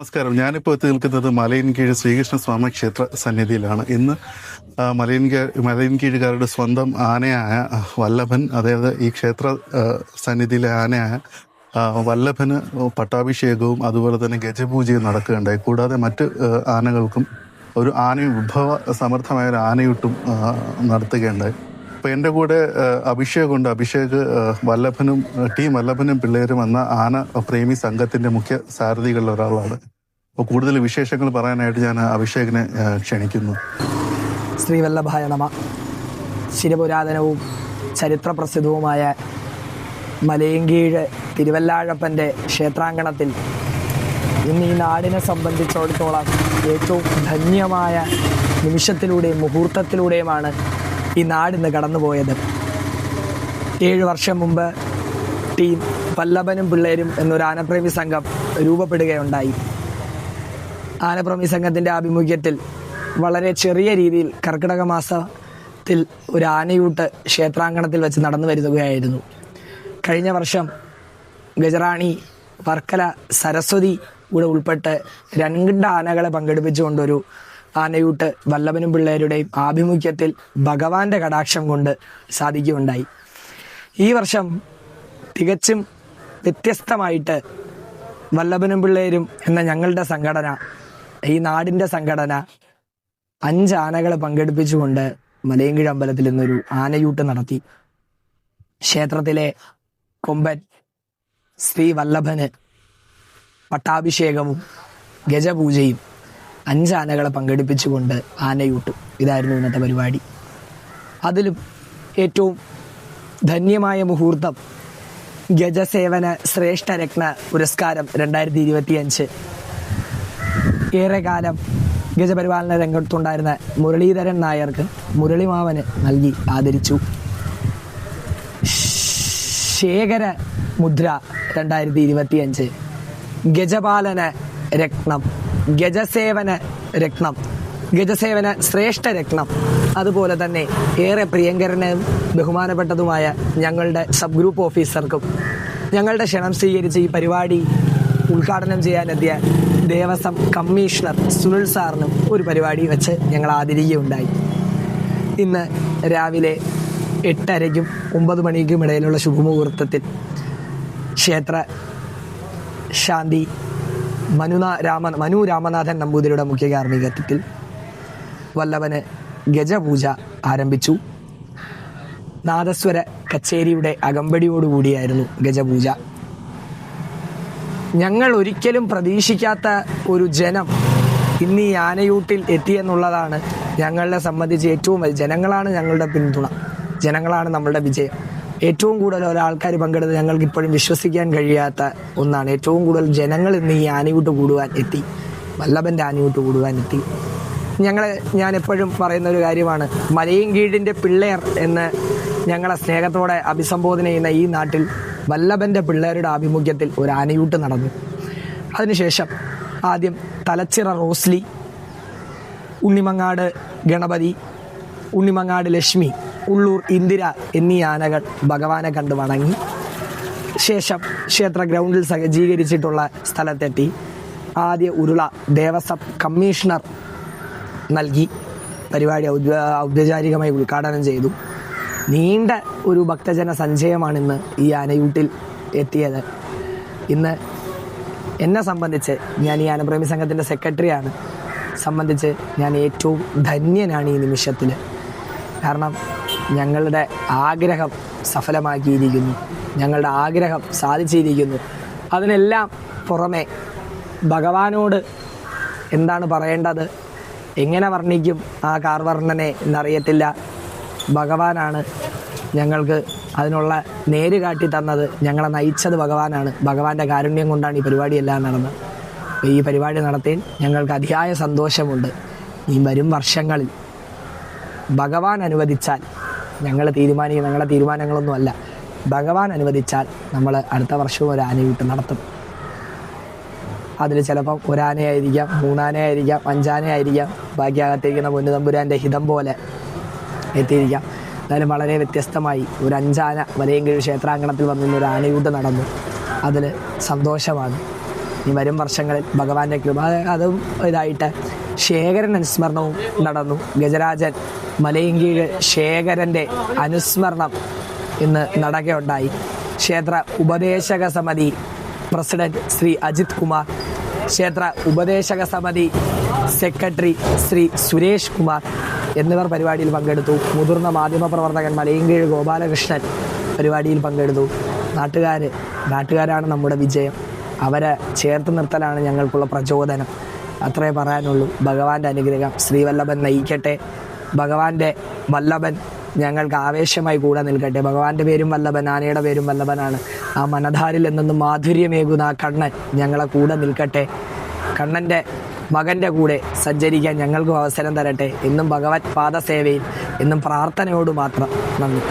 നമസ്കാരം. ഞാനിപ്പോൾ എത്തി നിൽക്കുന്നത് മലയൻകീഴ് ശ്രീകൃഷ്ണ സ്വാമി ക്ഷേത്ര സന്നിധിയിലാണ്. ഇന്ന് മലയൻകീഴ് മലയൻകീ മലയൻകീഴുകാരുടെ സ്വന്തം ആനയായ വല്ലഭൻ അതായത് ഈ ക്ഷേത്ര സന്നിധിയിലെ ആനയായ വല്ലഭന് പട്ടാഭിഷേകവും അതുപോലെ തന്നെ ഗജപൂജയും നടക്കുകയുണ്ടായി. കൂടാതെ മറ്റ് ആനകൾക്കും ഒരു ആന വിഭവ സമർത്ഥമായ ഒരു ആനയൂട്ടും നടത്തുകയുണ്ടായി. അപ്പോൾ എന്റെ കൂടെ അഭിഷേക് ഉണ്ട്. അഭിഷേക് വല്ലഭനും ടി വല്ലഭനും പിള്ളേരും എന്ന ആന പ്രേമി സംഘത്തിന്റെ മുഖ്യ സാരഥികളിൽ ഒരാളാണ്. അപ്പോൾ കൂടുതൽ വിശേഷങ്ങൾ പറയാനായിട്ട് ഞാൻ അഭിഷേകിനെ ക്ഷണിക്കുന്നു. ശ്രീവല്ലഭായ നമ. ചിരപുരാതനവും ചരിത്രപ്രസിദ്ധവുമായ മലയങ്കീഴ് തിരുവല്ലാഴപ്പന്റെ ക്ഷേത്രാങ്കണത്തിൽ ഇന്ന് ഈ നാടിനെ സംബന്ധിച്ചിടത്തോളം ഏറ്റവും ധന്യമായ നിമിഷത്തിലൂടെയും മുഹൂർത്തത്തിലൂടെയുമാണ് ഈ നാടിന്ന് കടന്നുപോയത്. ഏഴ് വർഷം മുമ്പ് ടീം പല്ലവനും പിള്ളേരും എന്നൊരു ആനപ്രേമി സംഘം രൂപപ്പെടുകയുണ്ടായി. ആനപ്രേമി സംഘത്തിന്റെ ആഭിമുഖ്യത്തിൽ വളരെ ചെറിയ രീതിയിൽ കർക്കിടക മാസത്തിൽ ഒരു ആനയൂട്ട് ക്ഷേത്രാങ്കണത്തിൽ വെച്ച് നടന്നു വരുകയായിരുന്നു. കഴിഞ്ഞ വർഷം ഗജറാണി വർക്കല സരസ്വതി കൂടെ ഉൾപ്പെട്ട് രണ്ട് ആനകളെ പങ്കെടുപ്പിച്ചുകൊണ്ടൊരു ആനയൂട്ട് വല്ലഭനും പിള്ളേരുടെയും ആഭിമുഖ്യത്തിൽ ഭഗവാന്റെ കടാക്ഷം കൊണ്ട് സാധിക്കുകയുണ്ടായി. ഈ വർഷം തികച്ചും വ്യത്യസ്തമായിട്ട് വല്ലഭനും പിള്ളേരും എന്ന ഞങ്ങളുടെ സംഘടന ഈ നാടിന്റെ സംഘടന അഞ്ച് ആനകളെ പങ്കെടുപ്പിച്ചുകൊണ്ട് മലയങ്കിഴ അമ്പലത്തിൽ നിന്നൊരു ആനയൂട്ട് നടത്തി. ക്ഷേത്രത്തിലെ കൊമ്പൻ ശ്രീ വല്ലഭന് പട്ടാഭിഷേകവും ഗജപൂജയും അഞ്ച് ആനകളെ പങ്കെടുപ്പിച്ചുകൊണ്ട് ആനയൂട്ടും. ഇതായിരുന്നു ഇന്നത്തെ പരിപാടി. അതിലും ഏറ്റവും ധന്യമായ മുഹൂർത്തം ഗജസേവന ശ്രേഷ്ഠ രത്ന പുരസ്കാരം രണ്ടായിരത്തി ഇരുപത്തിയഞ്ച് ഏറെക്കാലം ഗജപരിപാലന രംഗത്തുണ്ടായിരുന്ന മുരളീധരൻ നായർക്ക് മുരളിമാവന് നൽകി ആദരിച്ചു. ശേഖര മുദ്ര രണ്ടായിരത്തി ഇരുപത്തിയഞ്ച് ഗജപാലന രത്നം ഗജസേവന രത്നം. ഗജസേവന ശ്രേഷ്ഠ രത്നം. അതുപോലെ തന്നെ ഏറെ പ്രിയങ്കരനും ബഹുമാനപ്പെട്ടതുമായ ഞങ്ങളുടെ സബ് ഗ്രൂപ്പ് ഓഫീസർക്കും ഞങ്ങളുടെ ക്ഷണം സ്വീകരിച്ച് ഈ പരിപാടി ഉദ്ഘാടനം ചെയ്യാനെത്തിയ ദേവസ്വം കമ്മീഷണർ സുനിൽ സാറിനും ഒരു പരിപാടി വെച്ച് ഞങ്ങൾ ആദരിക്കുകയുണ്ടായി ഇന്ന് രാവിലെ എട്ടരയ്ക്കും ഒമ്പത് മണിക്കും ഇടയിലുള്ള ശുഭമുഹൂർത്തത്തിൽ ക്ഷേത്ര ശാന്തി മനുനാ രാമ മനു രാമനാഥൻ നമ്പൂതിരിയുടെ മുഖ്യ കാർമ്മികത്വത്തിൽ വല്ലവന് ഗജപൂജ ആരംഭിച്ചു. നാദസ്വര കച്ചേരിയുടെ അകമ്പടിയോടുകൂടിയായിരുന്നു ഗജപൂജ. ഞങ്ങൾ ഒരിക്കലും പ്രതീക്ഷിക്കാത്ത ഒരു ജനം ഇന്ന് ഈ ആനയൂട്ടിൽ എത്തിയെന്നുള്ളതാണ് ഞങ്ങളെ സംബന്ധിച്ച് ഏറ്റവും വലിയ ജനങ്ങളാണ് ഞങ്ങളുടെ പിന്തുണ. ജനങ്ങളാണ് നമ്മളുടെ വിജയം. ഏറ്റവും കൂടുതൽ ഒരാൾക്കാർ പങ്കെടുത്ത് ഞങ്ങൾക്ക് ഇപ്പോഴും വിശ്വസിക്കാൻ കഴിയാത്ത ഒന്നാണ്. ഏറ്റവും കൂടുതൽ ജനങ്ങൾ ഇന്ന് ഈ ആനയൂട്ട് കൂടുവാൻ എത്തി. വല്ലഭന്റെ ആനയൂട്ട് കൂടുവാൻ എത്തി. ഞങ്ങൾ ഞാൻ എപ്പോഴും പറയുന്ന ഒരു കാര്യമാണ്. മലയും കീഴിന്റെ പിള്ളേർ എന്ന് ഞങ്ങളെ സ്നേഹത്തോടെ അഭിസംബോധന ചെയ്യുന്ന ഈ നാട്ടിൽ വല്ലഭന്റെ പിള്ളേരുടെ ആഭിമുഖ്യത്തിൽ ഒരു ആനയൂട്ട് നടന്നു. അതിനുശേഷം ആദ്യം തലച്ചിറ റോസ്ലി ഉണ്ണിമങ്ങാട് ഗണപതി ഉണ്ണിമങ്ങാട് ലക്ഷ്മി ഉള്ളൂർ ഇന്ദിര എന്നീ ആനകൾ ഭഗവാനെ കണ്ട് വണങ്ങി. ശേഷം ക്ഷേത്ര ഗ്രൗണ്ടിൽ സജ്ജീകരിച്ചിട്ടുള്ള സ്ഥലത്തെത്തി. ആദ്യ ഉരുള ദേവസ്വം കമ്മീഷണർ നൽകി. പരിപാടി ഔദ്യോഗികമായി ഉദ്ഘാടനം ചെയ്തു. നീണ്ട ഒരു ഭക്തജന സഞ്ചയമാണ് ഇന്ന് ഈ ആനയൂട്ടിൽ എത്തിയത്. ഇന്ന് എന്നെ സംബന്ധിച്ച് ഞാൻ ഈ ആനപ്രേമി സംഘത്തിന്റെ സെക്രട്ടറിയാണ്. സംബന്ധിച്ച് ഞാൻ ഏറ്റവും ധന്യനാണ് ഈ നിമിഷത്തിൽ. കാരണം ഞങ്ങളുടെ ആഗ്രഹം സഫലമാക്കിയിരിക്കുന്നു. ഞങ്ങളുടെ ആഗ്രഹം സാധിച്ചിരിക്കുന്നു. അതിനെല്ലാം പുറമെ ഭഗവാനോട് എന്താണ് പറയേണ്ടത്? എങ്ങനെ വർണിക്കും? ആ കാർവർണനെ എന്നറിയത്തില്ല. ഭഗവാനാണ് ഞങ്ങൾക്ക് അതിനുള്ള നേര് കാട്ടി തന്നത്. ഞങ്ങളെ നയിച്ചത് ഭഗവാനാണ്. ഭഗവാന്റെ കാരുണ്യം കൊണ്ടാണ് ഈ പരിപാടിയെല്ലാം നടന്നത്. ഈ പരിപാടി നടത്തിയതിൽ ഞങ്ങൾക്ക് അതിയായ സന്തോഷമുണ്ട്. ഈ വരും വർഷങ്ങളിൽ ഭഗവാൻ അനുവദിച്ചാൽ ഞങ്ങൾ തീരുമാനിക്കുന്ന ഞങ്ങളുടെ തീരുമാനങ്ങളൊന്നുമല്ല ഭഗവാൻ അനുവദിച്ചാൽ നമ്മൾ അടുത്ത വർഷവും ഒരു ആനയൂട്ട് നടത്തും. അതിൽ ചിലപ്പം ഒരാനയായിരിക്കാം മൂന്നാനയായിരിക്കാം അഞ്ചാനയായിരിക്കാം ബാക്കി അകത്തിരിക്കുന്ന പൊന്നുതമ്പുരാന്റെ ഹിതം പോലെ എത്തിയിരിക്കാം. എന്നാലും വളരെ വ്യത്യസ്തമായി ഒരു അഞ്ചാന വലയങ്കിഴ് ക്ഷേത്രാങ്കണത്തിൽ വന്നിരുന്ന ഒരു ആനയൂട്ട് നടന്നു. അതിൽ സന്തോഷമാണ്. ഇനി വരും വർഷങ്ങളിൽ ഭഗവാന്റെ കൃപ അതും ഇതായിട്ട് ശേഖരൻ അനുസ്മരണവും നടന്നു. ഗജരാജൻ മലയങ്കീഴ് ശേഖരന്റെ അനുസ്മരണം ഇന്ന് നടക്കുകയുണ്ടായി ക്ഷേത്ര ഉപദേശക സമിതി പ്രസിഡന്റ് ശ്രീ അജിത് കുമാർ ക്ഷേത്ര ഉപദേശക സമിതി സെക്രട്ടറി ശ്രീ സുരേഷ് കുമാർ എന്നിവർ പരിപാടിയിൽ പങ്കെടുത്തു. മുതിർന്ന മാധ്യമപ്രവർത്തകൻ മലയങ്കീഴ് ഗോപാലകൃഷ്ണൻ പരിപാടിയിൽ പങ്കെടുത്തു. നാട്ടുകാർ നാട്ടുകാരാണ് നമ്മുടെ വിജയം. അവരെ ചേർത്ത് നിർത്തലാണ് ഞങ്ങൾക്കുള്ള പ്രചോദനം. അത്രേ പറയാനുള്ളൂ. ഭഗവാന്റെ അനുഗ്രഹം ശ്രീവല്ലഭൻ നയിക്കട്ടെ. ഭഗവാന്റെ വല്ലഭൻ ഞങ്ങൾക്ക് ആവേശമായി കൂടെ നിൽക്കട്ടെ. ഭഗവാന്റെ പേരും വല്ലഭൻ ആനയുടെ പേരും വല്ലഭനാണ്. ആ മനധാരിൽ എന്നും മാധുര്യമേകുന്ന ആ കണ്ണൻ ഞങ്ങളെ കൂടെ നിൽക്കട്ടെ. കണ്ണന്റെ മകന്റെ കൂടെ സഞ്ചരിക്കാൻ ഞങ്ങൾക്കും അവസരം തരട്ടെ. എന്നും ഭഗവത് പാദസേവയിൽ എന്നും പ്രാർത്ഥനയോട് മാത്രം നന്ദി.